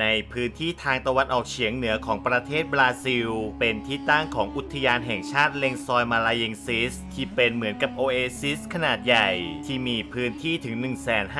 ในพื้นที่ทางตะวันออกเฉียงเหนือของประเทศบราซิล เป็นที่ตั้งของอุทยานแห่งชาติเลงซอยมาลาเยงซิส ที่เป็นเหมือนกับโอเอซิสขนาดใหญ่ ที่มีพื้นที่ถึง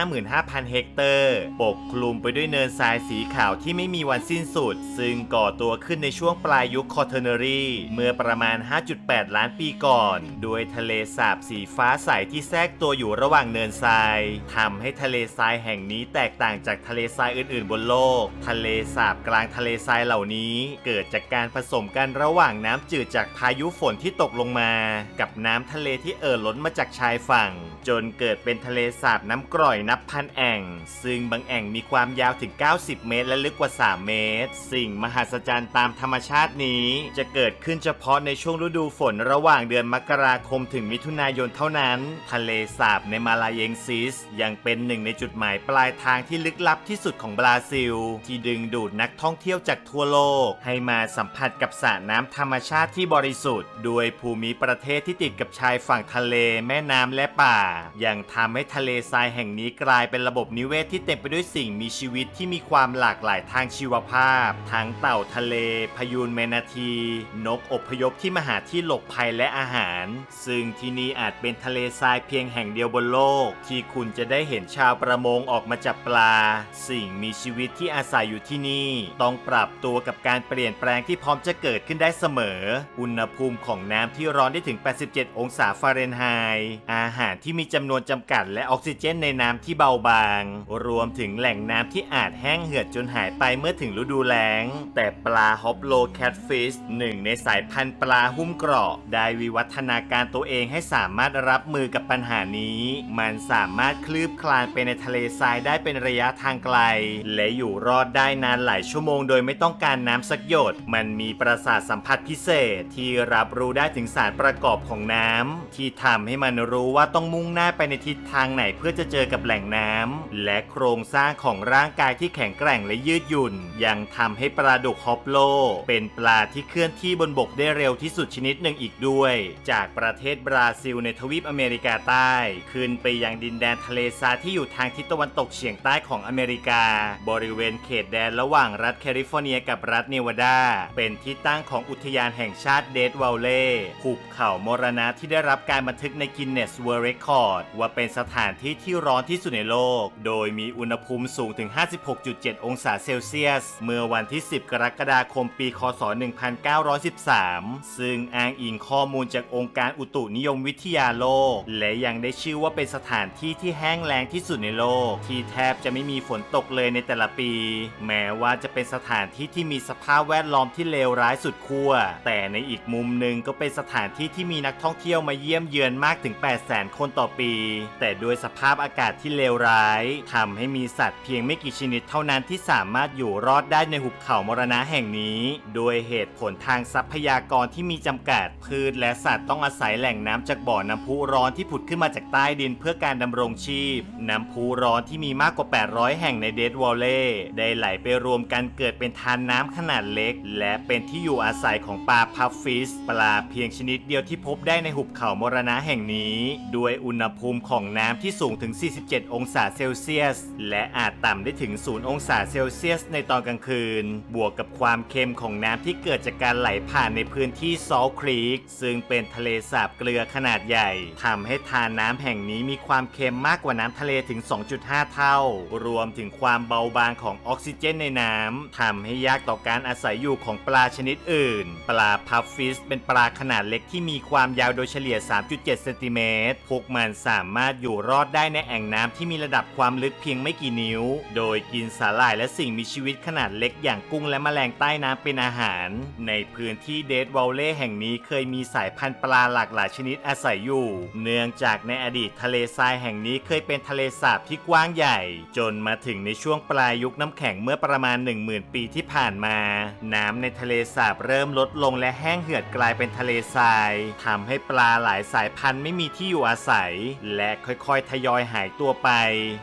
155,000 เฮกเตอร์ ปกคลุมไปด้วยเนินทรายสีขาวที่ไม่มีวันสิ้นสุด ซึ่งก่อตัวขึ้นในช่วงปลายยุคคอเทเนอรีเมื่อประมาณ 5.8 ล้านปีก่อน โดยทะเลสาบสีฟ้าใสที่แทรกตัวอยู่ระหว่างเนินทรายทำให้ทะเลทรายแห่งนี้แตกต่างจากทะเลทรายอื่น ๆ บนโลกทะเลสาบกลางทะเลทรายเหล่านี้ เกิดจากการผสมกันระหว่างน้ำจืดจากพายุฝนที่ตกลงมา กับน้ำทะเลที่เอ่อล้นมาจากชายฝั่ง จนเกิดเป็นทะเลสาบน้ำกร่อยนับพันแอ่ง ซึ่งบางแอ่งมีความยาวถึง 90 เมตร และลึกกว่า 3 เมตร สิ่งมหัศจรรย์ตามธรรมชาตินี้ จะเกิดขึ้นเฉพาะในช่วงฤดูฝนระหว่างเดือนมกราคมถึงมิถุนายนเท่านั้น ทะเลสาบในมาลาเยงซิส ยังเป็นหนึ่งในจุดหมายปลายทางที่ลึกลับที่สุดของบราซิลที่ดึงดูดนักท่องเที่ยวจากทั่วโลก ให้มาสัมผัสกับสระน้ำธรรมชาติที่บริสุทธิ์ด้วยภูมิประเทศที่ติดกับชายฝั่งทะเล แม่น้ำและป่า ยังทำให้ทะเลทรายแห่งนี้กลายเป็นระบบนิเวศที่เต็มไปด้วยสิ่งมีชีวิตที่มีความหลากหลายทางชีวภาพ ทั้งเต่าทะเล พยูนเมนาที นกอพยพที่มาหาที่หลบภัยและอาหาร ซึ่งที่นี่อาจเป็นทะเลทรายเพียงแห่งเดียวบนโลก ที่คุณจะได้เห็นชาวประมงออกมาจับปลา สิ่งมีชีวิตที่อาศัยอยู่ที่นี่ ต้องปรับตัวกับการเปลี่ยนแปลงที่พร้อมจะเกิดขึ้นได้เสมอ อุณหภูมิของน้ำที่ร้อนได้ถึง 87 องศาฟาเรนไฮต์อาหารที่มีจำนวนจำกัด และออกซิเจนในน้ำที่เบาบาง รวมถึงแหล่งน้ำที่อาจแห้งเหือดจนหายไปเมื่อถึงฤดูแล้ง แต่ปลาฮอปโลแคทฟิชหนึ่งในสายพันธุ์ปลาหุ้มเกราะ ได้วิวัฒนาการตัวเองให้สามารถรับมือกับปัญหานี้ มันสามารถคลืบคลานไปในทะเลทรายได้เป็นระยะทางไกล และอยู่รอดได้นานหลายชั่วโมงโดยไม่ต้องการน้ำสักหยด มันมีประสาทสัมผัสพิเศษที่รับรู้ได้ถึงสารประกอบของน้ำที่ทำให้มันรู้ว่าต้องมุ่งหน้าไปในทิศทางไหนเพื่อจะเจอกับแหล่งน้ำและโครงสร้างของร่างกายที่แข็งแกร่งและยืดหยุ่น ยังทำให้ปลาดุกฮอปโล เป็นปลาที่เคลื่อนที่บนบกได้เร็วที่สุดชนิดหนึ่งอีกด้วย จากประเทศบราซิลในทวีปอเมริกาใต้ ขึ้นไปยังดินแดนทะเลทรายที่อยู่ทางทิศตะวันตกเฉียงใต้ของอเมริกา บริเวณเขขตแดนระหว่างรัฐแคลิฟอร์เนียกับรัฐเนวาดา เป็นที่ตั้งของอุทยานแห่งชาติเดดวัลเล่หุบเขามรณะที่ได้รับการบันทึกในกินเนสเวิร์เรคคอร์ดว่าเป็นสถานที่ที่ร้อนที่สุดในโลก โดยมีอุณหภูมิสูงถึง 56.7 องศาเซลเซียส เมื่อวันที่ 10 กรกฎาคมปี คศ 1913 ซึ่งอ้างอิงข้อมูลจากองค์การอุตุนิยมวิทยาโลก และยังได้ชื่อว่าเป็นสถานที่ที่แห้งแล้งที่สุดในโลก ที่แทบจะไม่มีฝนตกเลยในแต่ละปีแม้ว่าจะเป็นสถานที่ที่มีสภาพแวดล้อมที่เลวร้ายสุดขั้วแต่ในอีกมุมหนึ่งก็เป็นสถานที่ที่มีนักท่องเที่ยวมาเยี่ยมเยือนมากถึง 800,000คนต่อปี แต่ด้วยสภาพอากาศที่เลวร้ายทำให้มีสัตว์เพียงไม่กี่ชนิดเท่านั้นที่สามารถอยู่รอดได้ในหุบเขามรณะแห่งนี้ โดยเหตุผลทางทรัพยากรที่มีจำกัด พืชและสัตว์ต้องอาศัยแหล่งน้ำจากบ่อน้ำพุร้อนที่ผุดขึ้นมาจากใต้ดินเพื่อการดำรงชีพ น้ำพุร้อนที่มีมากกว่า 800 แห่งในเดดวอลเล่ได้ไหลไปรวมกันเกิดเป็นทานน้ำขนาดเล็ก และเป็นที่อยู่อาศัยของปลาพัฟฟิสปลาเพียงชนิดเดียวที่พบได้ในหุบเขามรณะแห่งนี้ ด้วยอุณหภูมิของน้ำที่สูงถึง 47 องศาเซลเซียส และอาจต่ำได้ถึง 0 องศาเซลเซียส ในตอนกลางคืน บวกกับความเค็มของน้ำที่เกิดจากการไหลผ่านในพื้นที่ซอลครีกซึ่งเป็นทะเลสาบเกลือขนาดใหญ่ทำให้ทานน้ำแห่งนี้มีความเค็มมากกว่าน้ำทะเลถึง 2.5 เท่า รวมถึงความเบาบางของออกซิเจนในน้ำทำให้ยากต่อการอาศัยอยู่ของปลาชนิดอื่น ปลาพัฟฟิสเป็นปลาขนาดเล็กที่มีความยาวโดยเฉลี่ย 3.7 เซนติเมตร พวกมันสามารถอยู่รอดได้ในแอ่งน้ำที่มีระดับความลึกเพียงไม่กี่นิ้ว โดยกินสาหร่ายและสิ่งมีชีวิตขนาดเล็กอย่างกุ้งและแมลงใต้น้ำเป็นอาหาร ในพื้นที่เดดวอลเล่แห่งนี้เคยมีสายพันธุ์ปลาหลากหลายชนิดอาศัยอยู่ เนื่องจากในอดีตทะเลทรายแห่งนี้เคยเป็นทะเลสาบที่กว้างใหญ่ จนมาถึงในช่วงปลายยุคน้ำแข็งเมื่อประมาณ 10,000 ปีที่ผ่านมา น้ำในทะเลสาบเริ่มลดลงและแห้งเหือดกลายเป็นทะเลทรายทำให้ปลาหลายสายพันธุ์ไม่มีที่อยู่อาศัย และค่อยๆ ทยอยหายตัวไป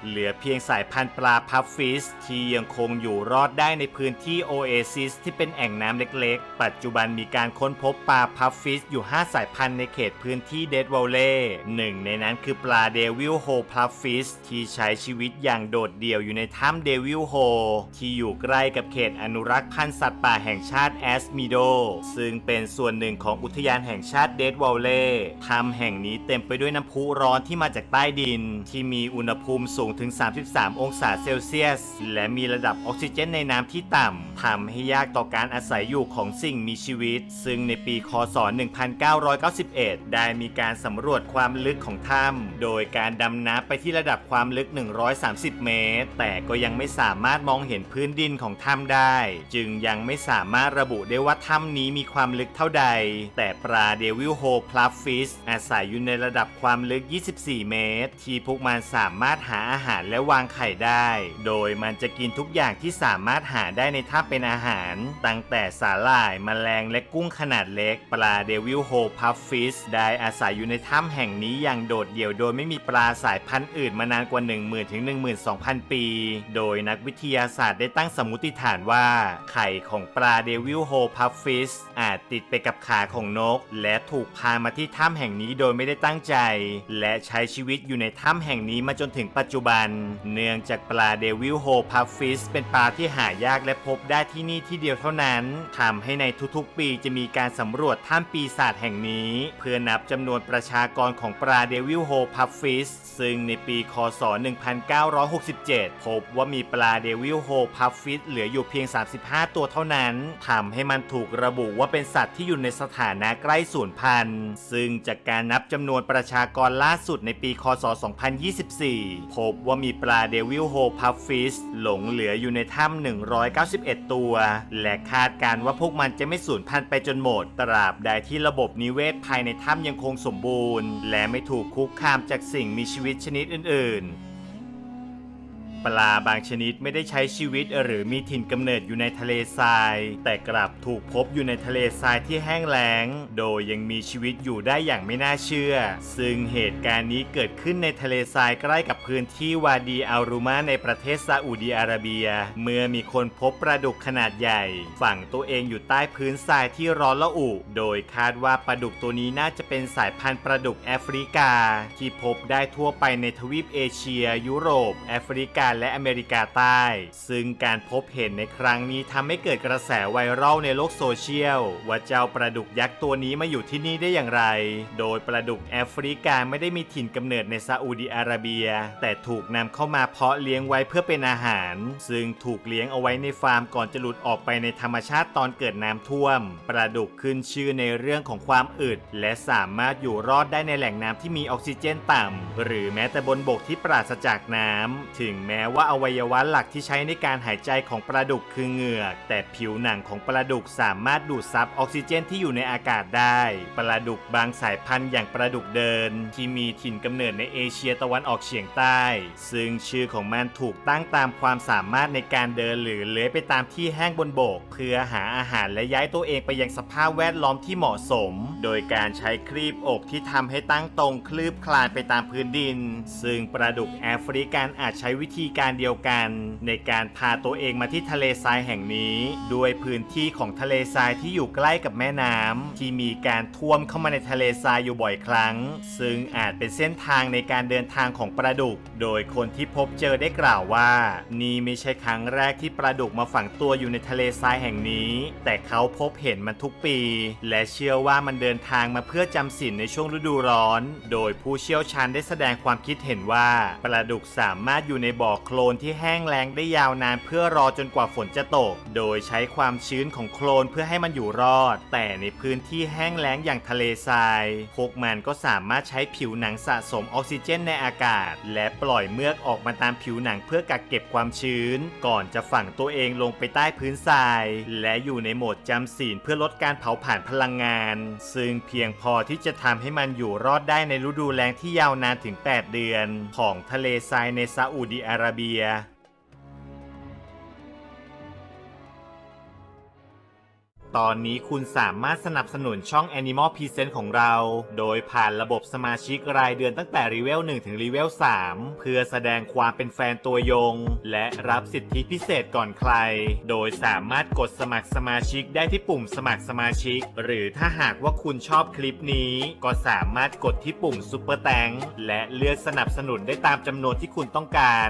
เหลือเพียงสายพันธุ์ปลาพัฟฟิสที่ยังคงอยู่รอดได้ในพื้นที่โอเอซิสที่เป็นแอ่งน้ำเล็กๆ ปัจจุบันมีการค้นพบปลาพัฟฟิสอยู่ 5 สายพันธุ์ในเขตพื้นที่เดดวอลเล่หนึ่งในนั้นคือปลาเดวิลโฮพัฟฟิสที่ใช้ชีวิตอย่างโดดเดี่ยวอยู่ในถ้ำเดวิลโฮที่อยู่ใกล้กับเขตอนุรักษ์พันธุ์สัตว์ป่าแห่งชาติแอสมิโด ซึ่งเป็นส่วนหนึ่งของอุทยานแห่งชาติเดดวอลเล่ถ้ำแห่งนี้เต็มไปด้วยน้ำพุร้อนที่มาจากใต้ดิน ที่มีอุณหภูมิสูงถึง 33 องศาเซลเซียส และมีระดับออกซิเจนในน้ำที่ต่ำทำให้ยากต่อการอาศัยอยู่ของสิ่งมีชีวิต ซึ่งในปีคศ 1991 ได้มีการสำรวจความลึกของถ้ำโดยการดำน้ำไปที่ระดับความลึก 130 เมตร แต่ก็ยังไม่สามารถมององเห็นพื้นดินของถ้ำได้ จึงยังไม่สามารถระบุได้ว่าถ้ำนี้มีความลึกเท่าใด แต่ปลาเดวิลโฮพลัฟฟิสอาศัยอยู่ในระดับความลึก 24 เมตร ที่พวกมันสามารถหาอาหารและวางไข่ได้ โดยมันจะกินทุกอย่างที่สามารถหาได้ในถ้ำเป็นอาหาร ตั้งแต่สาหร่ายแมลงและกุ้งขนาดเล็ก ปลาเดวิลโฮพัฟฟิสได้อาศัยอยู่ในถ้ำแห่งนี้อย่างโดดเดี่ยวโดยไม่มีปลาสายพันธุ์อื่นมานานกว่า 10,000ถึง12,000 ปี โดยนักวิทยาศาสตร์ได้ตั้งสมมติฐานว่า ไข่ของปลาเดวิลโฮพัฟฟิสอาจติดไปกับขาของนก และถูกพามาที่ถ้ำแห่งนี้โดยไม่ได้ตั้งใจ และใช้ชีวิตอยู่ในถ้ำแห่งนี้มาจนถึงปัจจุบัน เนื่องจากปลาเดวิลโฮพัฟฟิสเป็นปลาที่หายากและพบได้ที่นี่ที่เดียวเท่านั้นทำให้ในทุกๆ ปีจะมีการสำรวจถ้ำปีศาจแห่งนี้ เพื่อนับจำนวนประชากรของปลาเดวิลโฮพัฟฟิสซึ่งในปีคศ 1967 พบว่ามีปลาเดวิลโฮพัฟฟิสเหลืออยู่เพียง 35 ตัวเท่านั้นทำให้มันถูกระบุว่าเป็นสัตว์ที่อยู่ในสถานะใกล้สูญพันธุ์ ซึ่งจากการนับจำนวนประชากรล่าสุดในปี คศ 2024 พบว่ามีปลาเดวิลโฮพัฟฟิสหลงเหลืออยู่ในถ้ำ191 ตัว และคาดการณ์ว่าพวกมันจะไม่สูญพันธุ์ไปจนหมด ตราบใดที่ระบบนิเวศภายในถ้ำยังคงสมบูรณ์ และไม่ถูกคุกคามจากสิ่งมีชีวิตชนิดอื่น ๆ ปลาบางชนิดไม่ได้ใช้ชีวิตหรือมีถิ่นกำเนิดอยู่ในทะเลทราย แต่กลับถูกพบอยู่ในทะเลทรายที่แห้งแล้ง โดยยังมีชีวิตอยู่ได้อย่างไม่น่าเชื่อ ซึ่งเหตุการณ์นี้เกิดขึ้นในทะเลทรายใกล้กับพื้นที่วาดีอัลรูมาในประเทศซาอุดีอาระเบีย เมื่อมีคนพบปลาดุกขนาดใหญ่ ฝังตัวเองอยู่ใต้พื้นทรายที่ร้อนละอุ โดยคาดว่าปลาดุกตัวนี้น่าจะเป็นสายพันธุ์ปลาดุกแอฟริกา ที่พบได้ทั่วไปในทวีปเอเชีย ยุโรป แอฟริกาและอเมริกาใต้ ซึ่งการพบเห็นในครั้งนี้ทำให้เกิดกระแสไวรัลในโลกโซเชียล ว่าเจ้าปลาดุกยักษ์ตัวนี้มาอยู่ที่นี่ได้อย่างไร โดยปลาดุกแอฟริกาไม่ได้มีถิ่นกำเนิดในซาอุดิอาระเบีย แต่ถูกนำเข้ามาเพาะเลี้ยงไว้เพื่อเป็นอาหาร ซึ่งถูกเลี้ยงเอาไว้ในฟาร์มก่อนจะหลุดออกไปในธรรมชาติตอนเกิดน้ำท่วม ปลาดุกขึ้นชื่อในเรื่องของความอึด และสามารถอยู่รอดได้ในแหล่งน้ำที่มีออกซิเจนต่ำหรือแม้แต่บนบกที่ปราศจากน้ำถึงแม้ม้ว่าอวัยวะหลักที่ใช้ในการหายใจของปลาดุกคือเหงือก แต่ผิวหนังของปลาดุกสามารถดูดซับออกซิเจนที่อยู่ในอากาศได้ ปลาดุกบางสายพันธุ์อย่างปลาดุกเดิน ที่มีถิ่นกำเนิดในเอเชียตะวันออกเฉียงใต้ ซึ่งชื่อของมันถูกตั้งตามความสามารถในการเดินหรือเลื้อยไปตามที่แห้งบนบก เพื่อหาอาหารและย้ายตัวเองไปยังสภาพแวดล้อมที่เหมาะสม โดยการใช้ครีบอกที่ทำให้ตั้งตรงคลืบคลานไปตามพื้นดิน ซึ่งปลาดุกแอฟริกันอาจใช้วิธีีการเดียวกันในการพาตัวเองมาที่ทะเลทรายแห่งนี้ ด้วยพื้นที่ของทะเลทรายที่อยู่ใกล้กับแม่น้ำที่มีการท่วมเข้ามาในทะเลทรายอยู่บ่อยครั้ง ซึ่งอาจเป็นเส้นทางในการเดินทางของปลาดุก โดยคนที่พบเจอได้กล่าวว่า นี่ไม่ใช่ครั้งแรกที่ปลาดุกมาฝังตัวอยู่ในทะเลทรายแห่งนี้ แต่เขาพบเห็นมันทุกปี และเชื่อว่ามันเดินทางมาเพื่อจำศีลในช่วงฤดูร้อน โดยผู้เชี่ยวชาญได้แสดงความคิดเห็นว่าปลาดุกสามารถอยู่ในบ่อโคลนที่แห้งแล้งได้ยาวนานเพื่อรอจนกว่าฝนจะตก โดยใช้ความชื้นของโคลนเพื่อให้มันอยู่รอด แต่ในพื้นที่แห้งแล้งอย่างทะเลทราย พวกมันก็สามารถใช้ผิวหนังสะสมออกซิเจนในอากาศ และปล่อยเมือกออกมาตามผิวหนังเพื่อกักเก็บความชื้น ก่อนจะฝังตัวเองลงไปใต้พื้นทราย และอยู่ในโหมดจำศีลเพื่อลดการเผาผลาญพลังงาน ซึ่งเพียงพอที่จะทำให้มันอยู่รอดได้ในฤดูแล้งที่ยาวนานถึง 8 เดือน ของทะเลทรายในซาอุดิอาระเบียตตอนนี้คุณสามารถสนับสนุนช่อง Animal Present ของเรา โดยผ่านระบบสมาชิกรายเดือนตั้งแต่รีเวล1ถึงรีเวล3เพื่อแสดงความเป็นแฟนตัวยง และรับสิทธิพิเศษก่อนใคร โดยสามารถกดสมัครสมาชิกได้ที่ปุ่มสมัครสมาชิก หรือถ้าหากว่าคุณชอบคลิปนี้ ก็สามารถกดที่ปุ่มซุปเปอร์แตงและเลือกสนับสนุนได้ตามจำนวนที่คุณต้องการ